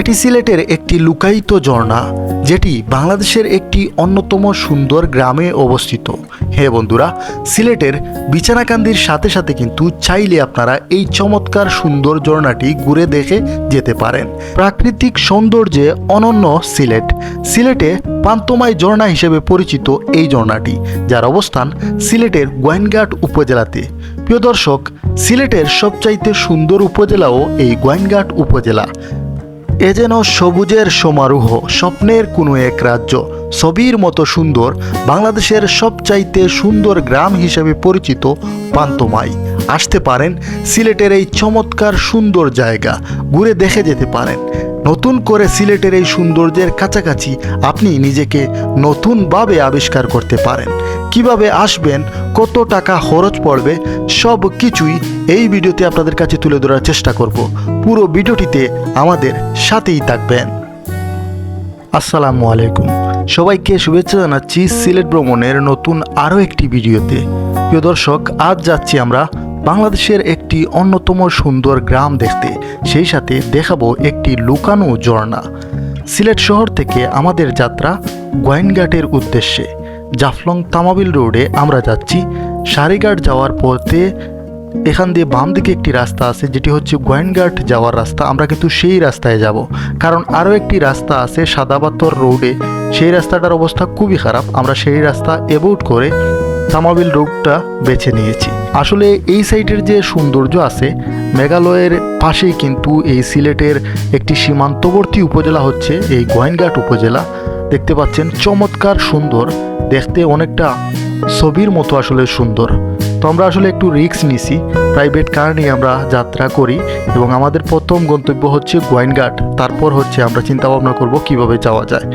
এটি সিলেটের একটি লুকায়িত ঝর্ণা, যেটি বাংলাদেশের একটি অন্যতম সুন্দর গ্রামে অবস্থিত। হ্যাঁ বন্ধুরা, সিলেটের বিছানাকান্দির সাথে সাথে কিন্তু চাইলে আপনারা এই চমৎকার সুন্দর ঝর্ণাটি ঘুরে দেখে যেতে পারেন। প্রাকৃতিক সৌন্দর্যে অনন্য সিলেট। সিলেটে পান্তমাই ঝর্ণা হিসেবে পরিচিত এই ঝর্ণাটি, যার অবস্থান সিলেটের গোয়েনঘাট উপজেলাতে। প্রিয় দর্শক, সিলেটের সবচাইতে সুন্দর উপজেলাও এই গোয়েনঘাট উপজেলা। এ যেন সবুজের সমারোহ, স্বপ্নের কোনো এক রাজ্য। ছবির মতো সুন্দর, বাংলাদেশের সবচাইতে সুন্দর গ্রাম হিসেবে পরিচিত পান্তমাই। আসতে পারেন সিলেটের এই চমৎকার সুন্দর জায়গা, ঘুরে দেখে যেতে পারেন। নতুন করে সিলেটের এই সৌন্দর্যের কাছাকাছি আপনি নিজেকে নতুনভাবে আবিষ্কার করতে পারেন। কীভাবে আসবেন, কত টাকা খরচ পড়বে, সব কিছুই এই ভিডিওতে আপনাদের কাছে তুলে ধরার চেষ্টা করব। পুরো ভিডিওটিতে আমাদের সাথেই থাকবেন। আসসালামু আলাইকুম। সবাইকে শুভেচ্ছা জানাচ্ছি সিলেট ভ্রমণের নতুন আরও একটি ভিডিওতে। প্রিয় দর্শক, আজ যাচ্ছি আমরা বাংলাদেশের একটি অন্যতম সুন্দর গ্রাম দেখতে। সেই সাথে দেখাবো একটি লুকানো ঝর্ণা। সিলেট শহর থেকে আমাদের যাত্রা গোয়েনঘাটের উদ্দেশ্যে। জাফলং তামাবিল রোডে আমরা যাচ্ছি। সারিঘাট যাওয়ার পথে এখান দিয়ে বাম দিকে একটি রাস্তা আছে, যেটি হচ্ছে গোয়েনঘাট যাওয়ার রাস্তা। আমরা কিন্তু সেই রাস্তায় যাব। কারণ আরও একটি রাস্তা আছে সাদাবাতর রোডে। সেই রাস্তাটার অবস্থা খুবই খারাপ। আমরা সেই রাস্তা অ্যাভয়েড করে তামাবিল রোডটা বেছে নিয়েছি। আসলে এই সাইটের যে সৌন্দর্য আছে, মেঘালয়ের পাশেই কিন্তু এই সিলেটের একটি সীমান্তবর্তী উপজেলা হচ্ছে এই গোয়েনঘাট উপজেলা। দেখতে পাচ্ছেন চমৎকার সুন্দর, দেখতে অনেকটা ছবির মতো আসলে সুন্দর। তো আমরা আসলে একটু রিস্ক নিছি। প্রাইভেট কার নিয়ে আমরা যাত্রা করি এবং আমাদের প্রথম গন্তব্য হচ্ছে গোয়েনঘাট তারপর হচ্ছে আমরা চিন্তা ভাবনা করব কীভাবে যাওয়া যায়।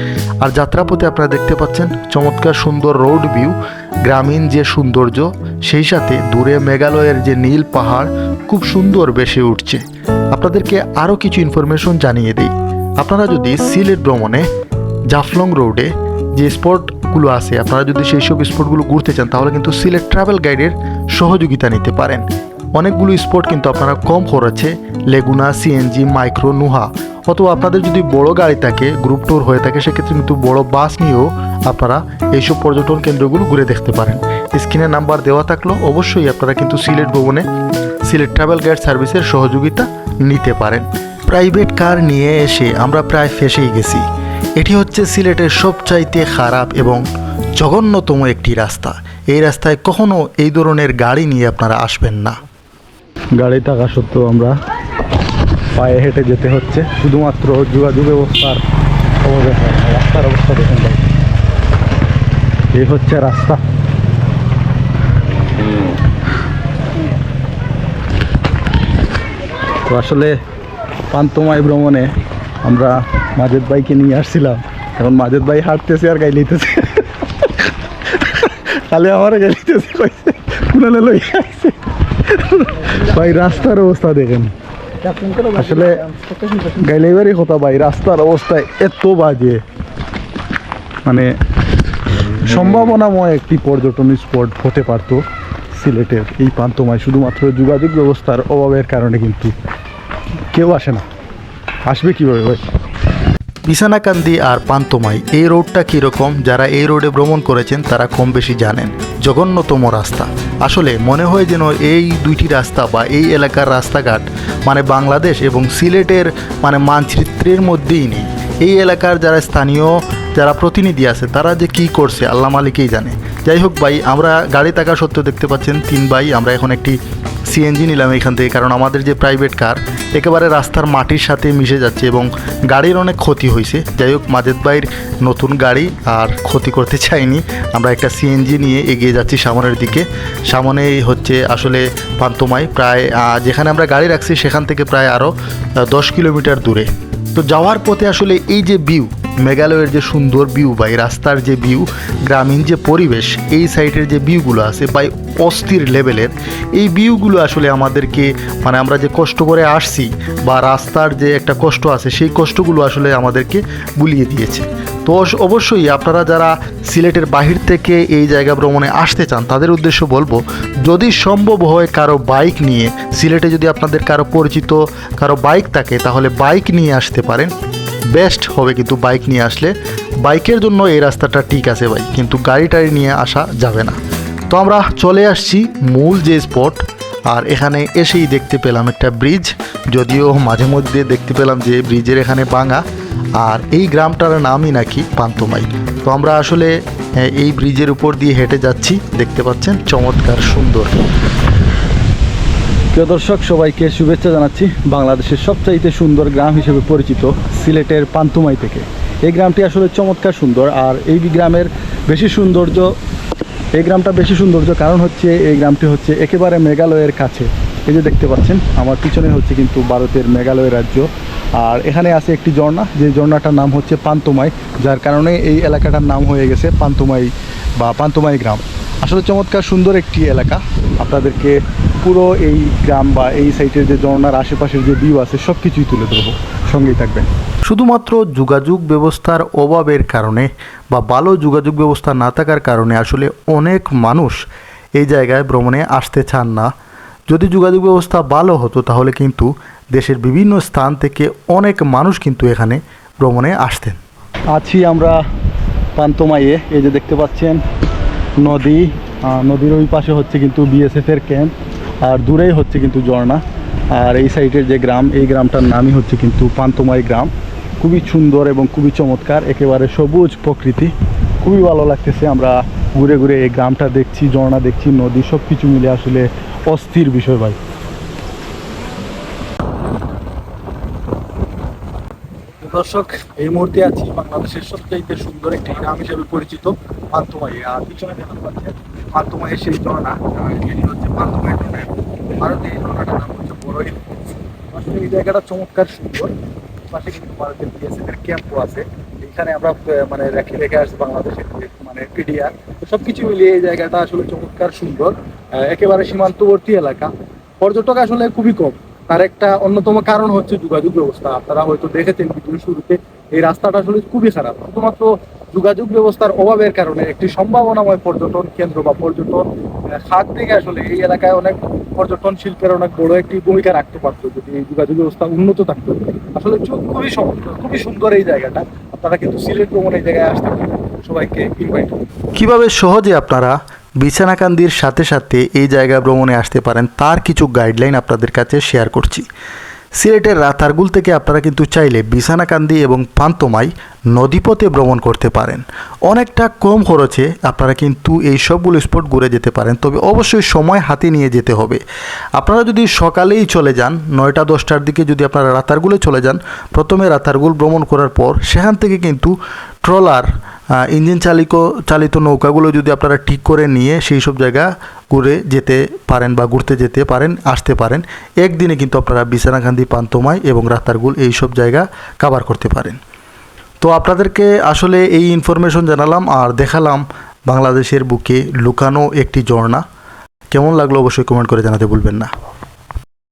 আর যাত্রাপথে আপনারা দেখতে পাচ্ছেন চমৎকার সুন্দর রোড ভিউ গ্রামীণ যে সৌন্দর্য, সেই সাথে দূরে মেঘালয়ের যে নীল পাহাড়, খুব সুন্দর বেশি উঠছে। আপনাদেরকে আরও কিছু ইনফরমেশন জানিয়ে দিই। আপনারা যদি সিলেট ভ্রমণে জাফলং রোডে যে স্পটগুলো আছে, আপনারা যদি সেই সব স্পটগুলো ঘুরতে চান, তাহলে কিন্তু সিলেট ট্রাভেল গাইডের সহযোগিতা নিতে পারেন। অনেকগুলো স্পট কিন্তু আপনারা কম খরচে, লেগুনা সিএনজি মাইক্রো, নুহা, অথবা আপনাদের যদি বড় গাড়ি থাকে গ্রুপ ট্যুর হয়ে থাকে, সেক্ষেত্রে কিন্তু বড় বাস নিয়েও আপনারা এইসব পর্যটন কেন্দ্রগুলো ঘুরে দেখতে পারেন। স্ক্রিনে নাম্বার দেওয়া থাকলেও অবশ্যই আপনারা কিন্তু সিলেট ভবনে সিলেট ট্রাভেল গাইড সার্ভিসের সহযোগিতা নিতে পারেন। প্রাইভেট কার নিয়ে এসে আমরা প্রায় ফেসেই গেছি। এটি হচ্ছে সিলেটের সবচাইতে খারাপ এবং জঘন্যতম একটি রাস্তা। এই রাস্তায় কখনো এই ধরনের গাড়ি নিয়ে আপনারা আসবেন না। গাড়ি থাকা সত্ত্বেও আমরা পায়ে হেঁটে যেতে হচ্ছে। শুধুমাত্র যোগাযোগ ব্যবস্থার। রাস্তার অবস্থা দেখুন এই হচ্ছে রাস্তা। তো আসলে পান্তমাই ভ্রমণে আমরা মাজেদ ভাইকে নিয়ে আসছিলাম। এখন মাজেদ ভাই হাঁটতেছে আর গাই লিতেছে খালি আমার গাই লিতেছে কুনালে লই আইছে। ভাই, রাস্তার অবস্থা দেখেন। আসলে গাইলেবারই কথা ভাই, রাস্তার অবস্থা এত বাজে। মানে সম্ভাবনাময় একটি পর্যটন স্পট হতে পারতো সিলেটের এই প্রান্তমায়। শুধুমাত্র যোগাযোগ ব্যবস্থার অভাবের কারণে কিন্তু কেউ আসে না। আসবে কীভাবে ভাই? বিছানাকান্দি আর পান্তমাই, এই রোডটা কীরকম যারা এই রোডে ভ্রমণ করেছেন, তারা কম বেশি জানেন। জঘন্যতম রাস্তা। আসলে মনে হয় যেন এই দুইটি রাস্তা বা এই এলাকার রাস্তাঘাট মানে বাংলাদেশ এবং সিলেটের মানে মানচিত্রের মধ্যেই নেই। এই এলাকার যারা স্থানীয়, যারা প্রতিনিধি আছে, তারা যে কি করছে, আল্লাহ মালিকেই জানে। যাই হোক ভাই, আমরা গাড়ি থাকা সত্ত্বেও দেখতে পাচ্ছেন তিন ভাই, আমরা এখন একটি সিএনজি নিলাম এখান থেকে, কারণ আমাদের যে প্রাইভেট কার একেবারে রাস্তার মাটির সাথে মিশে যাচ্ছে এবং গাড়ির অনেক ক্ষতি হয়েছে। যাই হোক মাজেদ ভাইয়ের নতুন গাড়ি আর ক্ষতি করতে চাইনি। আমরা একটা সিএনজি নিয়ে এগিয়ে যাচ্ছি সামনের দিকে। সামনেই হচ্ছে আসলে পান্তমাই, প্রায় যেখানে আমরা গাড়ি রাখছি, সেখান থেকে প্রায় আরও দশ কিলোমিটার দূরে। তো যাওয়ার পথে আসলে এই যে ভিউ মেঘালয়ের যে সুন্দর ভিউ বা এই রাস্তার যে ভিউ গ্রামীণ যে পরিবেশ, এই সাইডের যে ভিউগুলো আছে বা অস্থির লেভেলের এই ভিউগুলো আসলে আমাদেরকে মানে আমরা যে কষ্ট করে আসছি বা রাস্তার যে একটা কষ্ট আছে, সেই কষ্টগুলো আসলে আমাদেরকে বুলিয়ে দিয়েছে। তো অবশ্যই আপনারা যারা সিলেটের বাহির থেকে এই জায়গা ভ্রমণে আসতে চান, তাদের উদ্দেশ্য বলব, যদি সম্ভব হয় কারও বাইক নিয়ে, সিলেটে যদি আপনাদের কারও পরিচিত কারও বাইক থাকে, তাহলে বাইক নিয়ে আসতে পারেন। বেস্ট হবে কিন্তু বাইক নিয়ে আসলে। বাইকের জন্য এই রাস্তাটা ঠিক আছে ভাই, কিন্তু গাড়ি টাড়ি নিয়ে আসা যাবে না। তো আমরা চলে আসছি মূল যে স্পট, আর এখানে এসেই দেখতে পেলাম একটা ব্রিজ, যদিও মাঝে মধ্যে দেখতে পেলাম যে ব্রিজের এখানে ভাঙা, আর এই গ্রামটার নামই নাকি পান্তমাই। তো আমরা আসলে এই ব্রিজের উপর দিয়ে হেঁটে যাচ্ছি, দেখতে পাচ্ছেন, চমৎকার সুন্দর। প্রিয় দর্শক, সবাইকে শুভেচ্ছা জানাচ্ছি বাংলাদেশের সবচাইতে সুন্দর গ্রাম হিসেবে পরিচিত সিলেটের পান্তুমাই থেকে। এই গ্রামটি আসলে চমৎকার সুন্দর, আর এই গ্রামের বেশি সৌন্দর্য, এই গ্রামটা বেশি সৌন্দর্য কারণ হচ্ছে এই গ্রামটি হচ্ছে একেবারে মেঘালয়ের কাছে। এই যে দেখতে পাচ্ছেন, আমার পিছনে হচ্ছে কিন্তু ভারতের মেঘালয় রাজ্য। আর এখানে আছে একটি ঝর্ণা, যে ঝর্ণাটার নাম হচ্ছে পান্তমাই, যার কারণে এই এলাকাটার নাম হয়ে গেছে পান্তমাই বা পান্তমাই গ্রাম। আসলে চমৎকার সুন্দর একটি এলাকা। আপনাদেরকে পুরো এই গ্রাম বা এই সাইটের যে ঝর্ণার আশেপাশের যে ভিউ আছে সব কিছুই তুলে ধরবো। সঙ্গেই থাকবেন। শুধুমাত্র যোগাযোগ ব্যবস্থার অভাবের কারণে বা ভালো যোগাযোগ ব্যবস্থা না থাকার কারণে আসলে অনেক মানুষ এই জায়গায় ভ্রমণে আসতে চান না। যদি যোগাযোগ ব্যবস্থা ভালো হতো তাহলে কিন্তু দেশের বিভিন্ন স্থান থেকে অনেক মানুষ কিন্তু এখানে ভ্রমণে আসতেন। আছি আমরা পান্তমাইয়ে এই যে দেখতে পাচ্ছেন নদী নদীর ওই পাশে হচ্ছে কিন্তু বিএসএফ এর ক্যাম্প আর দূরেই হচ্ছে কিন্তু ঝর্ণা। আর এই সাইডের যে গ্রাম, এই গ্রামটার নামই হচ্ছে কিন্তু পান্তমাই গ্রাম। খুবই সুন্দর এবং খুবই চমৎকার, একেবারে সবুজ প্রকৃতি। খুবই ভালো লাগতেছে, আমরা ঘুরে ঘুরে এই গ্রামটা দেখছি, ঝর্ণা দেখছি, নদী সব কিছু মিলে আসলে অস্থির বিষয় ভাই। দর্শক, এই মুহূর্তে আছি বাংলাদেশের সবচাইতে সুন্দর একটি গ্রাম হিসেবে পরিচিত পান্তুমাই। আর পিছনে দেখতে পাচ্ছেন পান্তুমাইয়ের সেই ঝর্ণা এটি হচ্ছে পান্তুমাই ড্যাম ভারতে এই ঝর্ণাটার নাম হচ্ছে বড় হিল আসলে এই জায়গাটা চমৎকার সুন্দর। পাশে কিন্তু ভারতের বিএসএফ এর ক্যাম্পও আছে। এখানে আমরা মানে রেখে রেখে আসছি বাংলাদেশের মানে পিডিআর। সবকিছু মিলিয়ে এই জায়গাটা আসলে চমৎকার সুন্দর। একেবারে সীমান্তবর্তী এলাকা। পর্যটক আসলে খুবই কম। তার একটা অন্যতম কারণ হচ্ছে যোগাযোগ ব্যবস্থা। আপনারা হয়তো দেখেছেন ভিডিওর শুরুতে এই রাস্তাটা আসলে খুবই খারাপ। শুধুমাত্র যোগাযোগ ব্যবস্থার অভাবের কারণে একটি সম্ভাবনাময় পর্যটন কেন্দ্র বা পর্যটন আহ, খাত থেকে আসলে এই এলাকায় অনেক পর্যটন শিল্পের অনেক বড় একটি ভূমিকা রাখতে পারতো যদি এই যোগাযোগ ব্যবস্থা উন্নত থাকতো। আসলে খুবই খুবই সুন্দর এই জায়গাটা। আপনারা কিন্তু সিলেট ভ্রমণ এই জায়গায় আসতে সবাইকে ইনভাইট কীভাবে সহজে আপনারা বিছানাকান্দির সাথে সাথে এই জায়গা ভ্রমণে আসতে পারেন, তার কিছু গাইডলাইন আপনাদের কাছে শেয়ার করছি। সিলেটের রাতারগুল থেকে আপনারা কিন্তু চাইলে বিছানাকান্দি এবং পান্তমাই নদীপথে ভ্রমণ করতে পারেন। অনেকটা কম খরচে আপনারা কিন্তু এই সবগুলো স্পট ঘুরে যেতে পারেন, তবে অবশ্যই সময় হাতে নিয়ে যেতে হবে। আপনারা যদি সকালেই চলে যান, নয়টা, দশটার দিকে যদি আপনারা রাতারগুলে চলে যান, প্রথমে রাতারগুল ভ্রমণ করার পর সেখান থেকে কিন্তু ট্রলার ইঞ্জিন চালিত চালিত নৌকাগুলো যদি আপনারা ঠিক করে নিয়ে সেই সব জায়গা ঘুরে যেতে পারেন বা ঘুরতে যেতে পারেন, আসতে পারেন, একদিনে কিন্তু আপনারা বিছানাকান্দি পান্তমাই এবং রাতারগুল এই সব জায়গা কাভার করতে পারেন। তো আপনাদেরকে আসলে এই ইনফরমেশন জানালাম আর দেখালাম বাংলাদেশের বুকে লুকানো একটি ঝর্ণা। কেমন লাগল অবশ্যই কমেন্ট করে জানাতে ভুলবেন না।